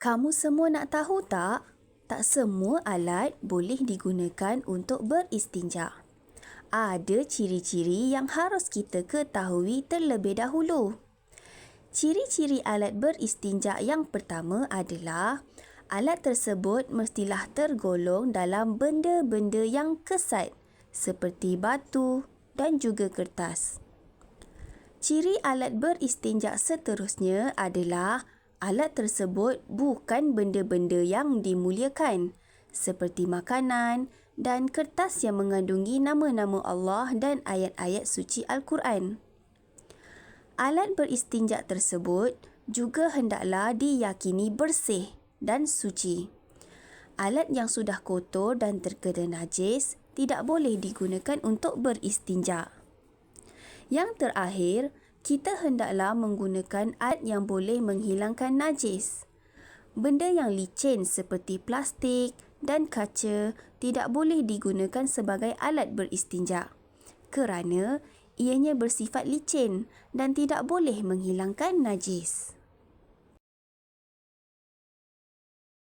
Kamu semua nak tahu tak? Tak semua alat boleh digunakan untuk beristinja. Ada ciri-ciri yang harus kita ketahui terlebih dahulu. Ciri-ciri alat beristinja yang pertama adalah alat tersebut mestilah tergolong dalam benda-benda yang kesat seperti batu dan juga kertas. Ciri alat beristinja seterusnya adalah alat tersebut bukan benda-benda yang dimuliakan seperti makanan dan kertas yang mengandungi nama-nama Allah dan ayat-ayat suci Al-Quran. Alat beristinja tersebut juga hendaklah diyakini bersih dan suci. Alat yang sudah kotor dan terkena najis tidak boleh digunakan untuk beristinja. Yang terakhir, kita hendaklah menggunakan alat yang boleh menghilangkan najis. Benda yang licin seperti plastik dan kaca tidak boleh digunakan sebagai alat beristinja kerana ianya bersifat licin dan tidak boleh menghilangkan najis.